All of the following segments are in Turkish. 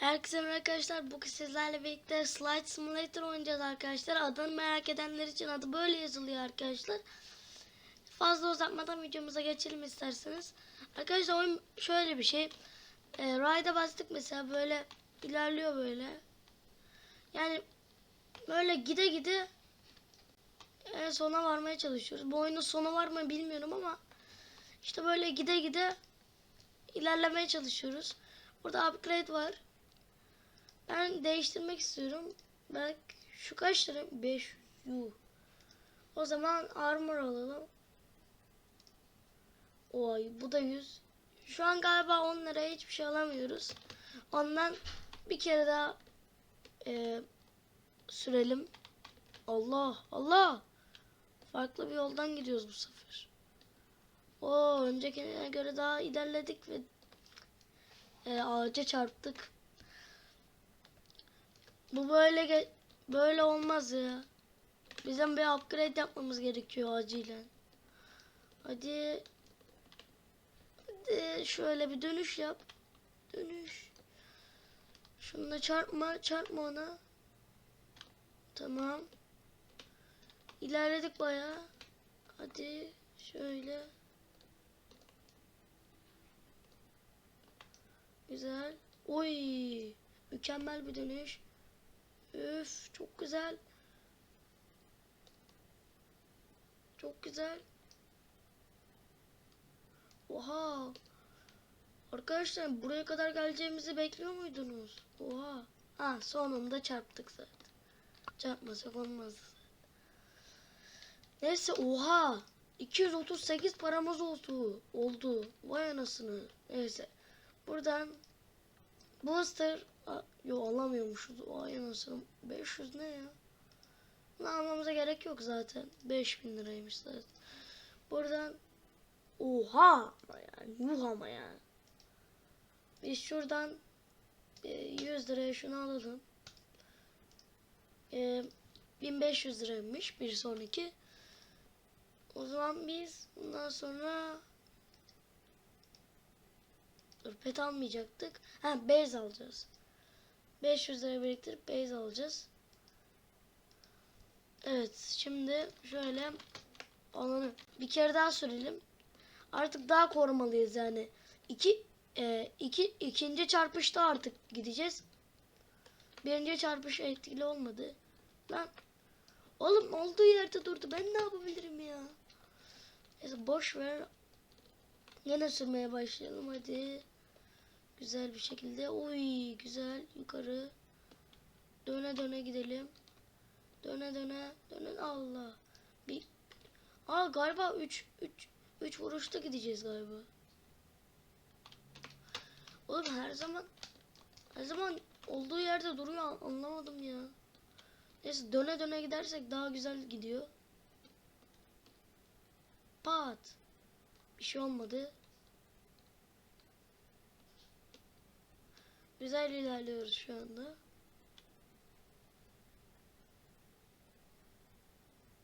Herkese merhaba arkadaşlar. Bugün sizlerle birlikte Slide Simulator oynayacağız arkadaşlar. Adını merak edenler için adı böyle yazılıyor arkadaşlar. Fazla uzatmadan videomuza geçelim isterseniz. Arkadaşlar oyun şöyle bir şey. E, Ride'a bastık mesela böyle ilerliyor böyle. Yani böyle gide gide en sona varmaya çalışıyoruz. Bu oyunun sonu var mı bilmiyorum ama işte böyle gide gide ilerlemeye çalışıyoruz. Burada upgrade var. Ben değiştirmek istiyorum. Bak şu kaç lira? 5 yuh. O zaman armor alalım. Oy bu da 100. Şu an galiba 10 liraya hiçbir şey alamıyoruz. Ondan bir kere daha e, sürelim. Allah Allah. Farklı bir yoldan gidiyoruz bu sefer. O öncekine göre daha ilerledik ve e, ağaca çarptık. Bu böyle böyle olmaz ya. Bizim bir upgrade yapmamız gerekiyor acilen. Hadi. Hadi şöyle bir dönüş yap. Dönüş. Şununla çarpma, çarpma ona. Tamam. İlerledik bayağı. Hadi şöyle. Güzel. Oy! Mükemmel bir dönüş. Üf, çok güzel. Çok güzel. Oha. Arkadaşlar buraya kadar geleceğimizi bekliyor muydunuz? Oha. Ha sonunda çarptık zaten. Çarpmasak zaten. Neyse oha. 238 paramız oldu. Oldu. Vay anasını. Neyse. Buradan Booster Yo alamıyormuşuz. Vay anasını. 500 ne ya? Bunu almamıza gerek yok zaten. 5000 liraymış zaten. Buradan Oha yani. Yuh ama yani. Biz şuradan e, 100 liraya şunu alalım. E, 1500 liraymış bir sonraki. O zaman biz bundan sonra Dur pet almayacaktık. Ha base alacağız. 500 lira biriktirip base alacağız. Evet şimdi şöyle alanı bir kere daha sürelim. Artık daha korumalıyız yani. İki, e, iki, ikinci çarpışta artık gideceğiz. Birinci çarpış etkili olmadı. Ben oğlum olduğu yerde durdu. Ben ne yapabilirim ya? Neyse boş ver. Yine sürmeye başlayalım hadi. Güzel bir şekilde. Oy güzel yukarı. Döne döne gidelim. Döne döne döne Allah. Bir Aa galiba 3 3 3 vuruşta gideceğiz galiba. Oğlum her zaman her zaman olduğu yerde duruyor anlamadım ya. Neyse döne döne gidersek daha güzel gidiyor. Pat. Bir şey olmadı. Güzel ilerliyoruz şu anda.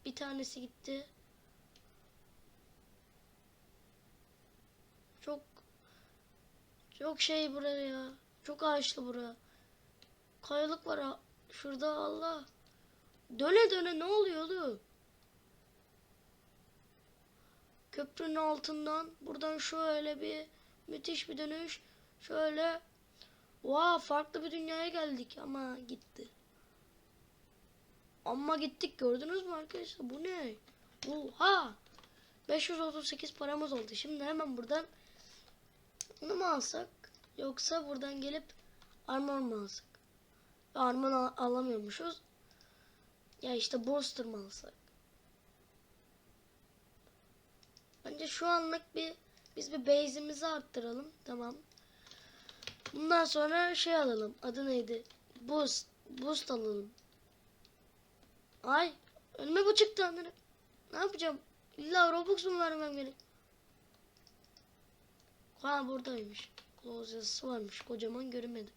Bir tanesi gitti. Çok çok şey buraya ya. Çok ağaçlı bura. Kayalık var ha. Şurada Allah. Döne döne ne oluyor oğlum? Köprünün altından buradan şöyle bir müthiş bir dönüş. Şöyle Oha farklı bir dünyaya geldik ama gitti. Ama gittik gördünüz mü arkadaşlar? Bu ne? Oha! 538 paramız oldu. Şimdi hemen buradan bunu mu alsak? Yoksa buradan gelip armor mu alsak? Armor al- alamıyormuşuz. Ya işte booster mı alsak? Bence şu anlık bir biz bir base'imizi arttıralım. Tamam. Bundan sonra şey alalım. Adı neydi? Boost. Boost alalım. Ay. Önüme bu çıktı anne. Ne yapacağım? İlla Robux mu vermem gerek? Ha buradaymış. Close yazısı varmış. Kocaman göremedim.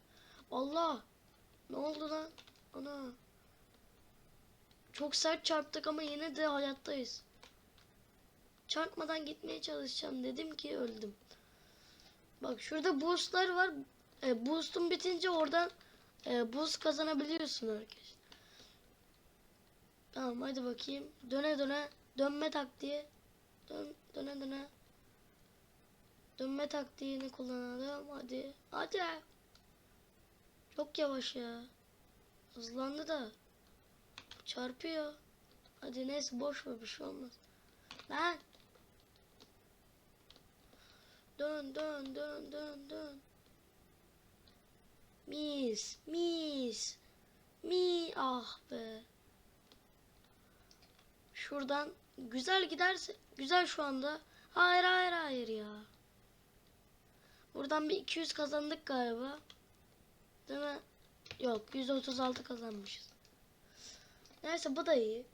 Allah. Ne oldu lan? Ana. Çok sert çarptık ama yine de hayattayız. Çarpmadan gitmeye çalışacağım. Dedim ki öldüm. Bak şurada boostlar var. E, boost'un bitince oradan e, boost kazanabiliyorsun arkadaşlar. Tamam hadi bakayım. Döne döne dönme taktiği. Dön, döne döne. Dönme taktiğini kullanalım. Hadi. Hadi. Çok yavaş ya. Hızlandı da. Çarpıyor. Hadi neyse boş ver bir şey olmaz. Lan. Dön dön dön dön dön. Mis mis. Mi ah be. Şuradan güzel giderse güzel şu anda. Hayır hayır hayır ya. Buradan bir 200 kazandık galiba. Değil mi? Yok 136 kazanmışız. Neyse bu da iyi.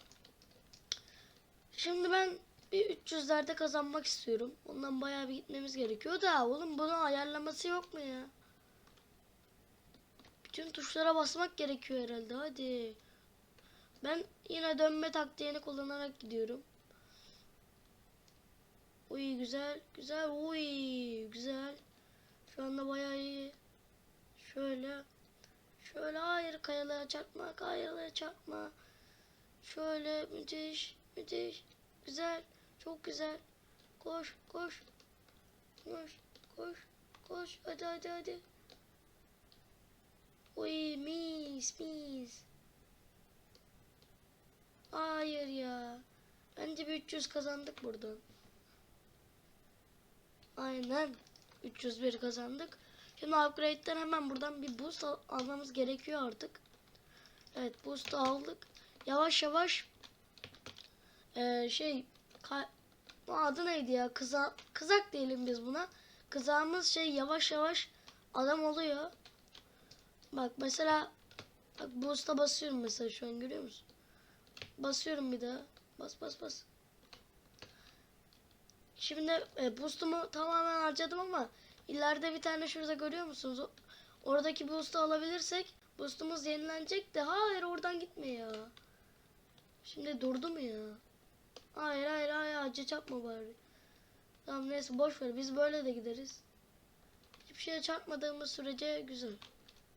Şimdi ben bir 300'lerde kazanmak istiyorum. Ondan bayağı bir gitmemiz gerekiyor da oğlum bunun ayarlaması yok mu ya? Bütün tuşlara basmak gerekiyor herhalde. Hadi. Ben yine dönme taktiğini kullanarak gidiyorum. Uy güzel, güzel, uy güzel. Şu anda bayağı iyi. Şöyle. Şöyle hayır kayalara çarpma, kayalara çarpma. Şöyle müthiş, müthiş. Güzel, çok güzel. Koş, koş. Koş, koş, koş. Hadi hadi hadi. Uy mis mis. Hayır ya. Bence bir 300 kazandık buradan. Aynen. 301 kazandık. Şimdi upgrade'den hemen buradan bir boost al- almamız gerekiyor artık. Evet boost aldık. Yavaş yavaş eee, şey bu adı neydi ya? Kıza kızak diyelim biz buna. Kızağımız şey yavaş yavaş adam oluyor. Bak mesela bak boost'a basıyorum mesela şu an görüyor musun? Basıyorum bir daha. Bas bas bas. Şimdi e, boost'umu tamamen harcadım ama ileride bir tane şurada görüyor musunuz? O- Oradaki boost'u alabilirsek boost'umuz yenilenecek de hayır oradan gitme ya. Şimdi durdu mu ya? Hayır hayır hayır acı çarpma bari. Tamam neyse boş ver biz böyle de gideriz. Hiçbir şeye çarpmadığımız sürece güzel.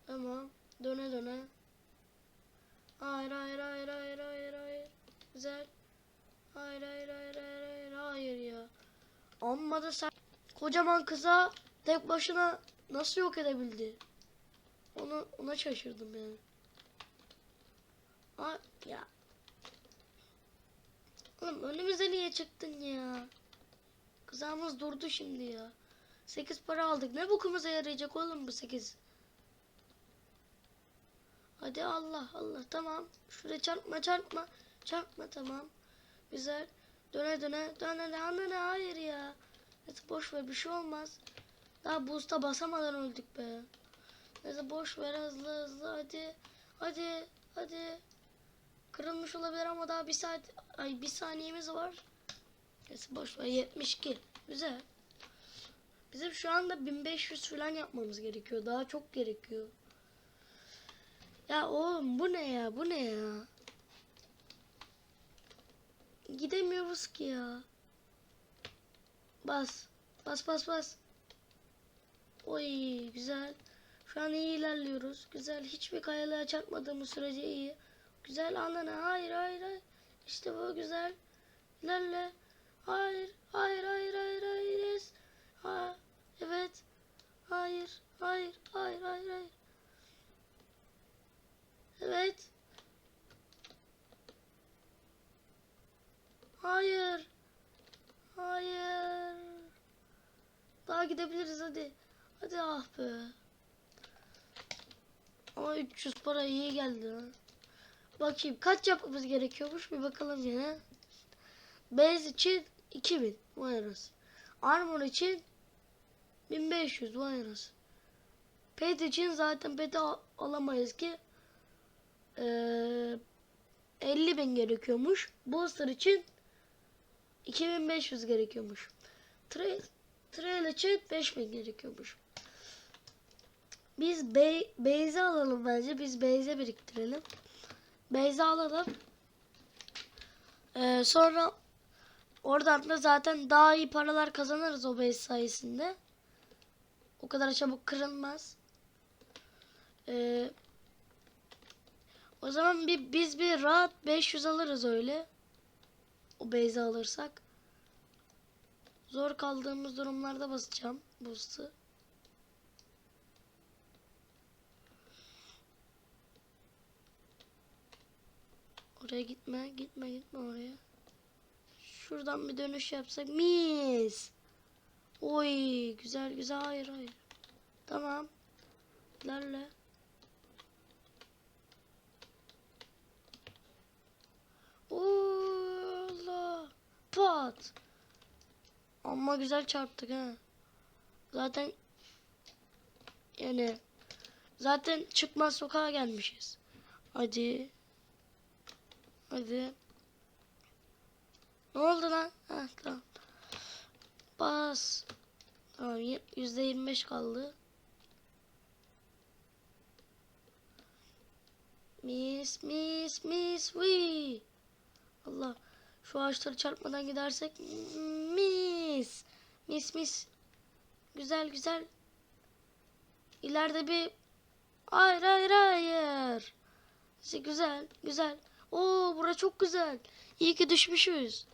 Tamam döne döne. Hayır hayır hayır hayır hayır hayır. Güzel. Hayır hayır hayır hayır hayır hayır ya. Amma da sen kocaman kıza tek başına nasıl yok edebildi? Onu ona şaşırdım yani. Ha ya. Oğlum önümüze niye çıktın ya? Kızağımız durdu şimdi ya. 8 para aldık. Ne bokumuza yarayacak oğlum bu 8? Hadi Allah Allah tamam. Şuraya çarpma çarpma. Çarpma tamam. Güzel. Döne döne döne döne döne hayır ya. Neyse boş ver bir şey olmaz. Daha boost'a basamadan öldük be. Neyse boş ver hızlı hızlı hadi. Hadi hadi. Kırılmış olabilir ama daha bir saat ay bir saniyemiz var. Neyse boş ver 72. Güzel. Bizim şu anda 1500 falan yapmamız gerekiyor. Daha çok gerekiyor. Ya oğlum bu ne ya? Bu ne ya? Gidemiyoruz ki ya. Bas. Bas bas bas. Oy güzel. Şu an iyi ilerliyoruz. Güzel. Hiçbir kayalığa çarpmadığımız sürece iyi. Güzel anlana. Hayır hayır hayır. İşte bu güzel. İlerle. Hayır. Hayır hayır hayır hayır. Yes. Ha. Evet. Hayır. Hayır. Hayır hayır hayır. Evet. Hayır. Hayır. Daha gidebiliriz hadi. Hadi ah be. Ama 300 para iyi geldi ha. Bakayım kaç yapmamız gerekiyormuş bir bakalım yine. Base için 2000 vay arası. Armor için 1500 vay arası. Pet için zaten pet'i al- alamayız ki. Ee, 50 bin gerekiyormuş. Booster için 2500 gerekiyormuş. Trail, trail için 5000 gerekiyormuş. Biz be, alalım bence. Biz base'e biriktirelim. Base'i alalım. Ee, sonra oradan da zaten daha iyi paralar kazanırız o base sayesinde. O kadar çabuk kırılmaz. Ee, o zaman bir biz bir rahat 500 alırız öyle. O base'i alırsak. Zor kaldığımız durumlarda basacağım boost'u. Oraya gitme, gitme, gitme oraya. Şuradan bir dönüş yapsak mis. Oy, güzel güzel. Hayır, hayır. Tamam. İlerle. Allah. Pat. Ama güzel çarptık ha. Zaten yani zaten çıkmaz sokağa gelmişiz. Hadi. Hadi. Ne oldu lan? Ha tamam. Bas. Tamam yüzde yirmi beş kaldı. Mis mis mis vi. Allah. Şu ağaçları çarpmadan gidersek mis. Mis mis. Güzel güzel. İleride bir hayır hayır hayır. İşte güzel güzel. Oo bura çok güzel. İyi ki düşmüşüz.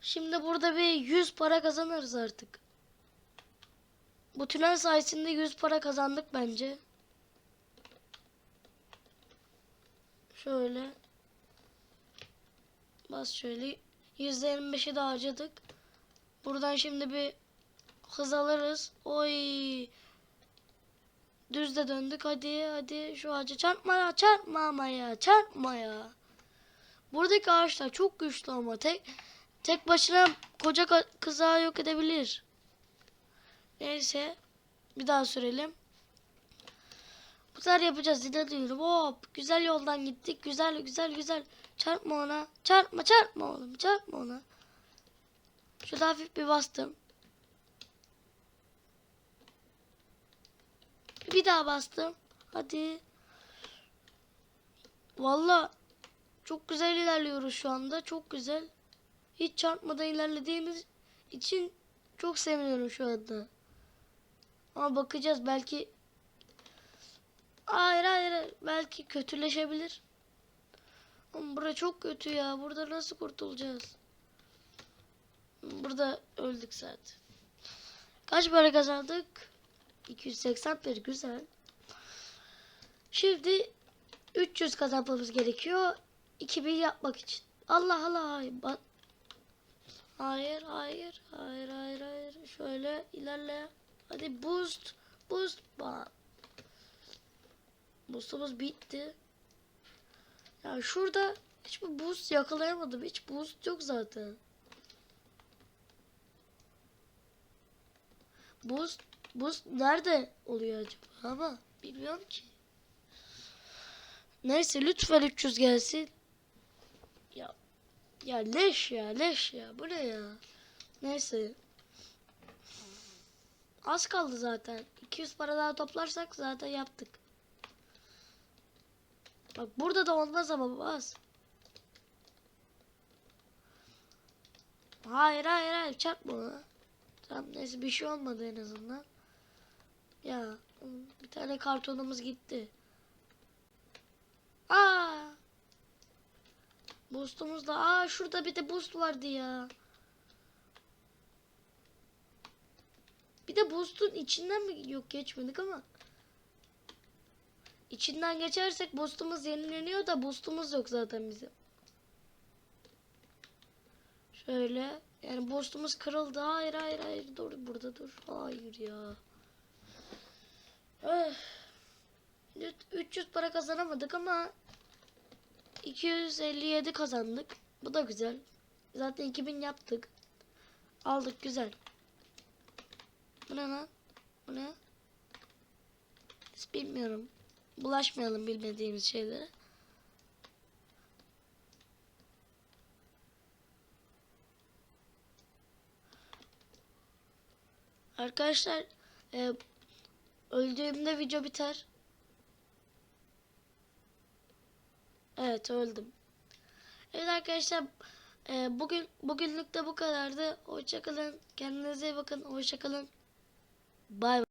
Şimdi burada bir 100 para kazanırız artık. Bu tünel sayesinde 100 para kazandık bence. Şöyle. Bas şöyle. %25'i de harcadık. Buradan şimdi bir hız alırız. Oy. Düz de döndük. Hadi hadi şu ağaca çarpma ya. Çarpma ama ya. Çarpma ya. Buradaki ağaçlar çok güçlü ama tek tek başına koca kızağı yok edebilir. Neyse. Bir daha sürelim. Bu sefer yapacağız. Yine diyorum. Hop. Güzel yoldan gittik. Güzel güzel güzel. Çarpma ona. Çarpma çarpma oğlum. Çarpma ona. Şurada hafif bir bastım. Bir daha bastım. Hadi. Valla çok güzel ilerliyoruz şu anda. Çok güzel. Hiç çarpmadan ilerlediğimiz için çok seviniyorum şu anda. Ama bakacağız belki Hayır hayır belki kötüleşebilir. Ama bura çok kötü ya. Burada nasıl kurtulacağız? Burada öldük zaten. Kaç para kazandık? 281 güzel. Şimdi 300 kazanmamız gerekiyor. 2000 yapmak için. Allah Allah. Bak. Hayır hayır hayır hayır hayır. Şöyle ilerle. Hadi boost. Boost. Bak. Boostumuz bitti. Ya şurada hiçbir boost yakalayamadım. Hiç boost yok zaten. Boost, boost nerede oluyor acaba? Ama bilmiyorum ki. Neyse lütfen 300 gelsin. Ya ya leş ya leş ya. Bu ne ya? Neyse. Az kaldı zaten. 200 para daha toplarsak zaten yaptık. Bak burada da olmaz ama bas. Hayır hayır hayır çarpma ona. Tamam neyse bir şey olmadı en azından. Ya bir tane kartonumuz gitti. Aa! Boostumuz da aa şurada bir de boost vardı ya. Bir de boostun içinden mi yok geçmedik ama. İçinden geçersek boostumuz yenileniyor da boostumuz yok zaten bizim. Şöyle. Yani boostumuz kırıldı. Hayır hayır hayır. Dur burada dur. Hayır ya. Öf. 300 para kazanamadık ama 257 kazandık. Bu da güzel. Zaten 2000 yaptık. Aldık güzel. Bu ne lan? Bu ne? Hiç bilmiyorum. Bulaşmayalım bilmediğimiz şeylere. Arkadaşlar e, öldüğümde video biter. Evet öldüm. Evet arkadaşlar e, bugün bugünlük de bu kadardı. Hoşçakalın. Kendinize iyi bakın. Hoşçakalın. Bay bay.